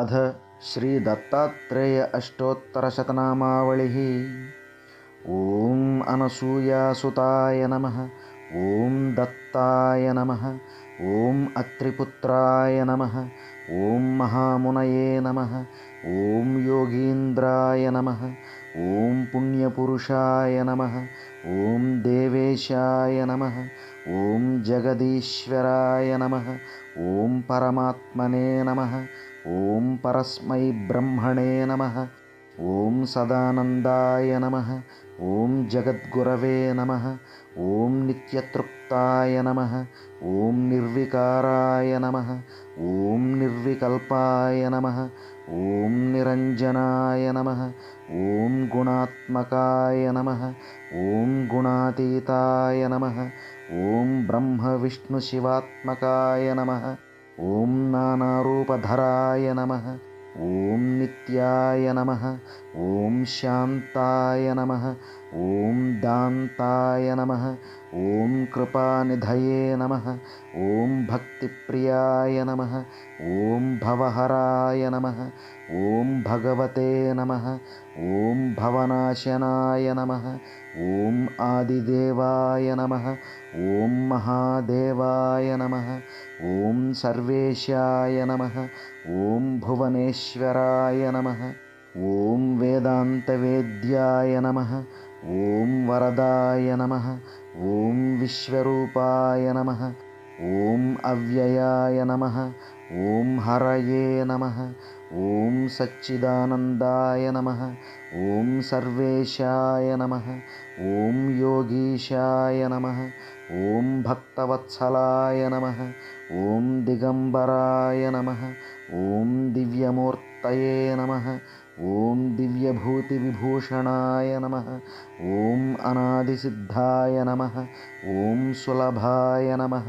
अध श्रीदत्तात्रेय अष्टोत्तरशतनामावलिः। ॐ अनसूयासुताय नमः ॐ दत्ताय नमः ॐ अत्रिपुत्राय नमः ॐ महामुनये नमः ॐ योगीन्द्राय नमः ॐ पुण्यपुरुषाय नमः ॐ देवेशाय नमः ॐ जगदीश्वराय नमः ॐ परमात्मने नमः ॐ परस्मै ब्रह्मणे नमः ॐ सदानन्दाय नमः ॐ जगद्गुरवे नमः ॐ नित्यतृप्ताय नमः ॐ निर्विकाराय नमः ॐ निर्विकल्पाय नमः ॐ निरञ्जनाय नमः ॐ गुणात्मकाय नमः ॐ गुणातीताय नमः ॐ ब्रह्मविष्णुशिवात्मकाय नमः ॐ नानारूपधराय नमः ॐ नित्याय नमः ॐ शान्ताय नमः ॐ दान्ताय नमः ॐ कृपानिधये नमः ॐ भक्तिप्रियाय नमः ॐ भवहराय नमः ॐ भगवते नमः ॐ भवनाशनाय नमः ॐ आदिदेवाय नमः ॐ महादेवाय नमः ॐ सर्वेशाय नमः ॐ भुवनेश्वराय नमः ॐ वेदान्तवेद्याय नमः ॐ वरदाय नमः ॐ विश्वरूपाय नमः ॐ अव्ययाय नमः ॐ हरये नमः ॐ सच्चिदानन्दाय नमः ॐ सर्वेशाय नमः ॐ योगीशाय नमः ॐ भक्तवत्सलाय नमः ॐ दिगम्बराय नमः ॐ दिव्यमूर्तये नमः ॐ दिव्यभूतिविभूषणाय नमः ॐ अनादिसिद्धाय नमः ॐ सुलभाय नमः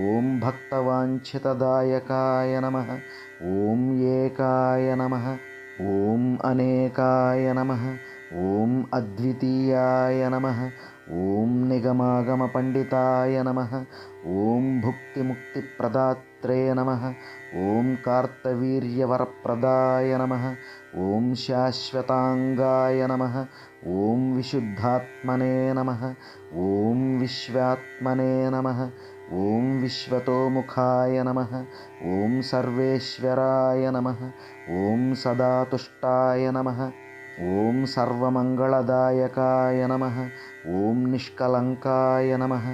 ॐ भक्तवाञ्छितदायकाय नमः ॐ एकाय नमः ॐ अनेकाय नमः ॐ अद्वितीयाय नमः ॐ निगमागमपण्डिताय नमः ॐ नमः। ॐ कार्तवीर्यवरप्रदाय नमः। ॐ शाश्वताङ्गाय नमः। ॐ विशुद्धात्मने नमः। ॐ विश्वात्मने नमः। ॐ विश्वतोमुखाय नमः। ॐ सर्वेश्वराय नमः। ॐ सदातुष्टाय नमः। ॐ सर्वमङ्गलदायकाय नमः ॐ निष्कलङ्काय नमः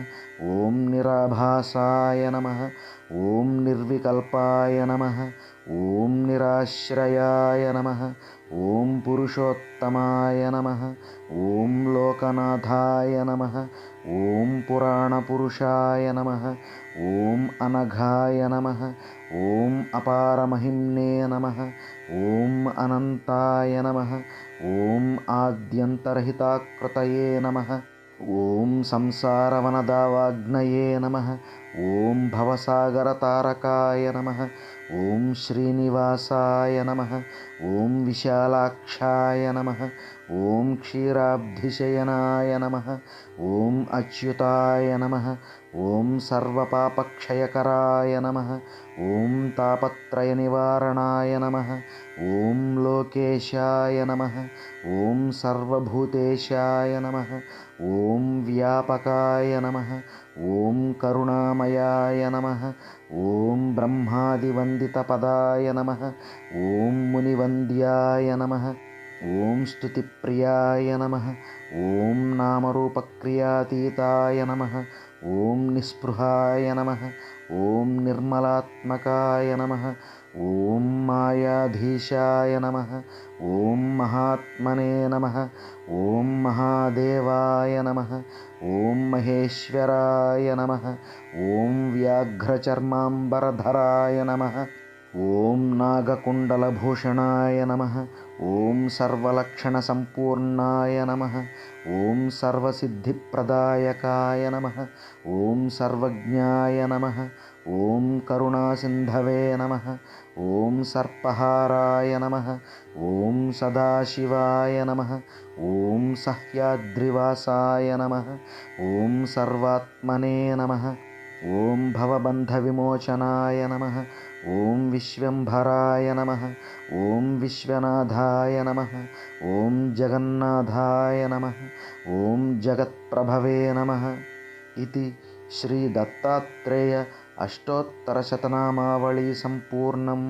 ॐ निराभासाय नमः ॐ निर्विकल्पाय नमः ॐ निराश्रयाय नमः ॐ पुरुषोत्तमाय नमः ॐ लोकनाथाय नमः ॐ पुराणपुरुषाय नमः ॐ अनघाय नमः ॐ अपारमहिम्ने नमः ॐ अनन्ताय नमः ॐ आद्यन्तरहिताकृतये नमः। ॐ संसारवनदावाग्नये नमः ॐ भवसागरतारकाय नमः ॐ श्रीनिवासाय नमः ॐ विशालाक्षाय नमः ॐ क्षीराब्धिशयनाय नमः ॐ अच्युताय नमः ॐ सर्वपापक्षयकराय नमः ॐ तापत्रयनिवारणाय नमः ॐ लोकेशाय नमः ॐ सर्वभूतेशाय नमः ॐ व्यापकाय नमः ॐ करुणामयाय नमः। ॐ ब्रह्मादिवन्दितपदाय नमः। ॐ मुनिवन्द्याय नमः। ॐ स्तुतिप्रियाय नमः। ॐ नामरूपक्रियातीताय नमः। ॐ निःस्पृहाय नमः। ॐ निर्मलात्मकाय नमः ॐ मायाधीशाय नमः ॐ महात्मने नमः ॐ महादेवाय नमः ॐ महेश्वराय नमः ॐ व्याघ्रचर्माम्बरधराय नमः ॐ नागकुण्डलभूषणाय नमः ॐ सर्वलक्षणसम्पूर्णाय नमः ॐ सर्वसिद्धिप्रदायकाय नमः ॐ सर्वज्ञाय नमः ॐ करुणासिन्धवे नमः ॐ सर्पहाराय नमः ॐ सदाशिवाय नमः ॐ सह्याद्रिवासाय नमः ॐ सर्वात्मने नमः ॐ भवबन्धविमोचनाय नमः ॐ विश्वम्भराय नमः ॐ विश्वनाथाय नमः ॐ जगन्नाथाय नमः ॐ जगत्प्रभवे नमः इति श्रीदत्तात्रेय अष्टोत्तरशतनामावळी सम्पूर्णम्